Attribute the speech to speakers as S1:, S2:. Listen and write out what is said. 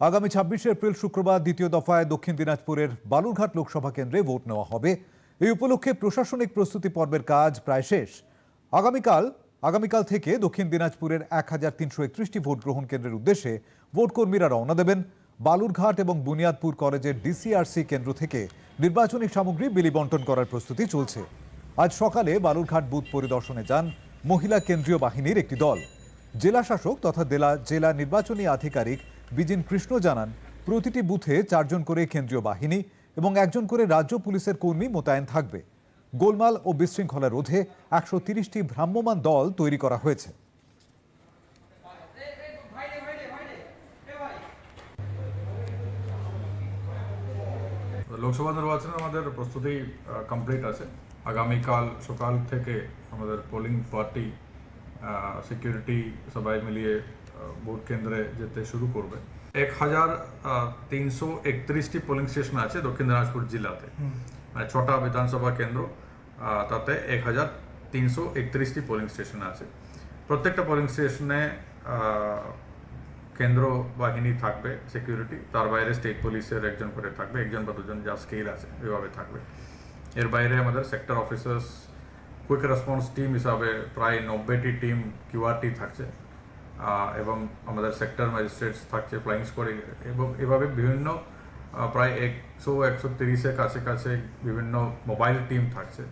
S1: আগামী ছাব্বিশে এপ্রিল শুক্রবার দ্বিতীয় দফায় দক্ষিণ দিনাজপুরের বালুরঘাট লোকসভা কেন্দ্রে ভোট নেওয়া হবে। এই উপলক্ষে প্রশাসনিক প্রস্তুতি পর্বের কাজ প্রায় শেষ। আগামীকাল আগামীকাল থেকে দক্ষিণ দিনাজপুরের এক হাজার তিনশো একত্রিশটি ভোট গ্রহণ কেন্দ্রের উদ্দেশ্যে ভোটকর্মীরা রওনা দেবেন। বালুরঘাট এবং বুনিয়াদপুর কলেজের ডিসিআরসি কেন্দ্র থেকে নির্বাচনী সামগ্রী বিলি বন্টন করার প্রস্তুতি চলছে। আজ সকালে বালুরঘাট বুথ পরিদর্শনে যান মহিলা কেন্দ্রীয় বাহিনীর একটি দল। জেলা শাসক তথা জেলা জেলা নির্বাচনী আধিকারিক বিজিন কৃষ্ণ জানান, প্রতিটি বুথে চারজন করে কেন্দ্রীয় বাহিনী এবং একজন করে রাজ্য পুলিশের কর্মী মোতায়েন থাকবে। গোলমাল ও বিশৃঙ্খলা রোধে একশো তিরিশটি ভ্রাম্যমান দল তৈরি করা হয়েছে।
S2: লোকসভা নির্বাচনে আমাদের প্রস্তুতি কমপ্লিট আছে। আগামীকাল সকাল থেকে আমাদের পোলিং পার্টি সিকিউরিটি সবাই মিলিয়ে ভোট কেন্দ্রে যেতে শুরু করবে। এক হাজার তিনশো একত্রিশটি পোলিং স্টেশন আছে দক্ষিণ দিনাজপুর জেলাতে। মানে ছটা বিধানসভা কেন্দ্র তাতে এক হাজার তিনশো একত্রিশটি পোলিং স্টেশন আছে। প্রত্যেকটা পোলিং স্টেশনে কেন্দ্র বাহিনী থাকবে সিকিউরিটি তার বাইরে স্টেট পুলিশের একজন করে থাকবে একজন বা দুজন যা স্কেল আছে এভাবে থাকবে। এর বাইরে আমাদের sector officers quick response team হিসাবে প্রায় নব্বইটি টিম কিউআরটি থাকছে। এবং আমাদের সেক্টর ম্যাজিস্ট্রেটস থাকছে ফ্লাইং স্কোয়াড এবং এভাবে বিভিন্ন প্রায় একশো একশো তিরিশের কাছে কাছে বিভিন্ন মোবাইল টিম থাকছে।